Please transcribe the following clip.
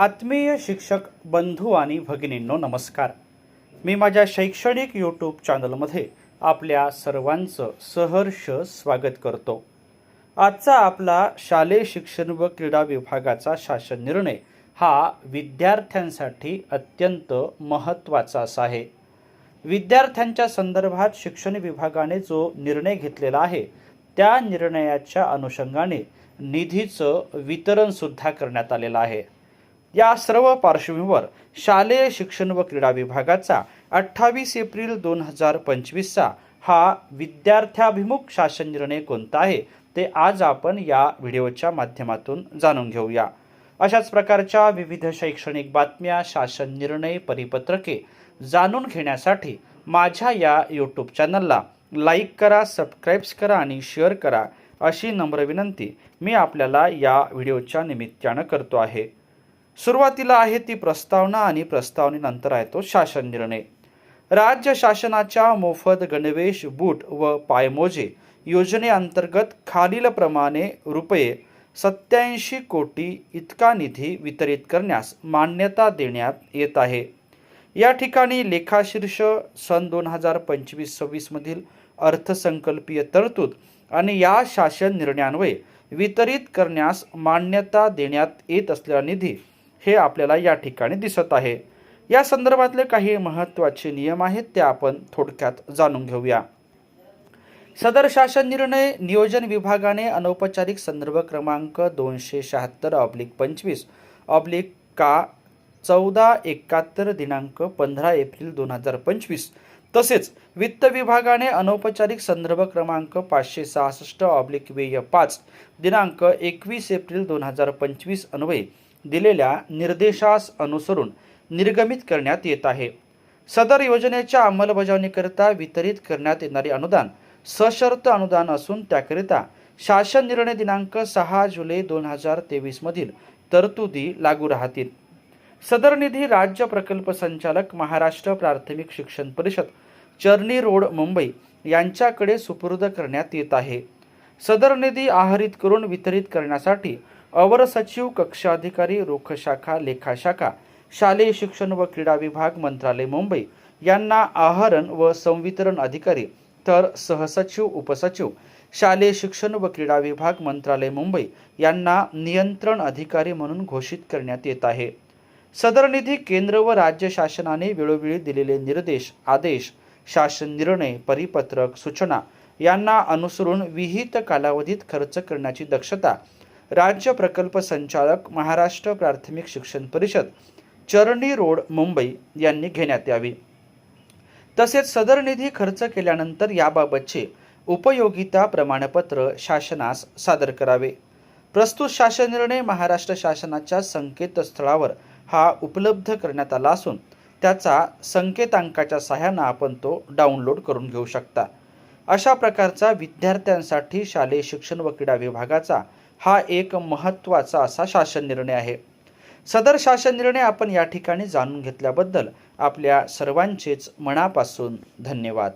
आत्मीय शिक्षक बंधू आणि भगिनींनो नमस्कार. मी माझ्या शैक्षणिक यूट्यूब चॅनलमध्ये आपल्या सर्वांचं सहर्ष स्वागत करतो. आजचा आपला शालेय शिक्षण व क्रीडा विभागाचा शासन निर्णय हा विद्यार्थ्यांसाठी अत्यंत महत्त्वाचा असा आहे. विद्यार्थ्यांच्या संदर्भात शिक्षण विभागाने जो निर्णय घेतलेला आहे त्या निर्णयाच्या अनुषंगाने निधीचं वितरणसुद्धा करण्यात आलेलं आहे. या सर्व पार्श्वभूमीवर शालेय शिक्षण व क्रीडा विभागाचा अठ्ठावीस एप्रिल दोन हजार पंचवीसचा हा विद्यार्थ्याभिमुख शासन निर्णय कोणता आहे ते आज आपण या व्हिडिओच्या माध्यमातून जाणून घेऊया. अशाच प्रकारच्या विविध शैक्षणिक बातम्या शासन निर्णय परिपत्रके जाणून घेण्यासाठी माझ्या या यूट्यूब चॅनलला लाईक करा सबस्क्राईब्स करा आणि शेअर करा अशी नम्र विनंती मी आपल्याला या व्हिडिओच्या निमित्तानं करतो आहे. सुरुवातीला आहे ती प्रस्तावना आणि प्रस्तावनेनंतर आहे तो शासन निर्णय. राज्य शासनाच्या मोफत गणवेश बूट व पायमोजे योजनेअंतर्गत खालीलप्रमाणे रुपये सत्याऐंशी कोटी इतका निधी वितरित करण्यास मान्यता देण्यात येत आहे. या ठिकाणी लेखाशीर्ष सन दोन हजार पंचवीस सव्वीसमधील अर्थसंकल्पीय तरतूद आणि या शासन निर्णयान्वये वितरित करण्यास मान्यता देण्यात येत असलेला निधी हे आपल्याला या ठिकाणी दिसत आहे. या संदर्भातले काही महत्त्वाचे नियम आहेत ते आपण थोडक्यात जाणून घेऊया. सदर शासन निर्णय नियोजन विभागाने अनौपचारिक संदर्भ क्रमांक दोनशे शहात्तर ऑब्लिक पंचवीस ऑब्लिक का चौदा एकाहत्तर दिनांक पंधरा एप्रिल दोन हजार पंचवीस तसेच वित्त विभागाने अनौपचारिक संदर्भ क्रमांक पाचशे सहासष्ट ऑब्लिक वेय पाच दिनांक एकवीस एप्रिल दोन हजार पंचवीस अन्वये दिलेल्या निर्देशास अनुसरून निर्गमित करण्यात येत आहे. सदर योजनेच्या अंमलबजावणीकरिता वितरित करण्यात येणारे अनुदान सशर्त अनुदान असून त्याकरिता शासन निर्णय दिनांक सहा जुलै दोन हजार तेवीसमधील तरतुदी लागू राहतील. सदर निधी राज्य प्रकल्प संचालक महाराष्ट्र प्राथमिक शिक्षण परिषद चर्नी रोड मुंबई यांच्याकडे सुपूर्द करण्यात येत आहे. सदर निधी आहरित करून वितरित करण्यासाठी अवर सचिव कक्षाधिकारी रोख शाखा शालेय शिक्षण व क्रीडा विभाग मंत्रालय मुंबई यांना आहरण व संवितरण अधिकारी तर सहसचिव उपसचिव शालेय शिक्षण व क्रीडा विभाग मंत्रालय मुंबई यांना नियंत्रण अधिकारी म्हणून घोषित करण्यात येत आहे. सदर निधी केंद्र व राज्य शासनाने वेळोवेळी दिलेले निर्देश आदेश शासन निर्णय परिपत्रक सूचना यांना अनुसरून विहित कालावधीत खर्च करण्याची दक्षता राज्य प्रकल्प संचालक महाराष्ट्र प्राथमिक शिक्षण परिषद चरणी रोड मुंबई यांनी घेण्यात यावी. तसेच सदर निधी खर्च केल्यानंतर याबाबतचे उपयोगिता प्रमाणपत्र शासनास सादर करावे. प्रस्तुत शासन निर्णय महाराष्ट्र शासनाच्या संकेतस्थळावर हा उपलब्ध करण्यात आला असून त्याचा संकेतांकाच्या सहाय्यानं आपण तो डाउनलोड करून घेऊ शकता. अशा प्रकारचा विद्यार्थ्यांसाठी शालेय शिक्षण व क्रीडा विभागाचा हा एक महत्त्वाचा असा शासन निर्णय आहे. सदर शासन निर्णय आपण या ठिकाणी जाणून घेतल्याबद्दल आपल्या सर्वांचेच मनापासून धन्यवाद.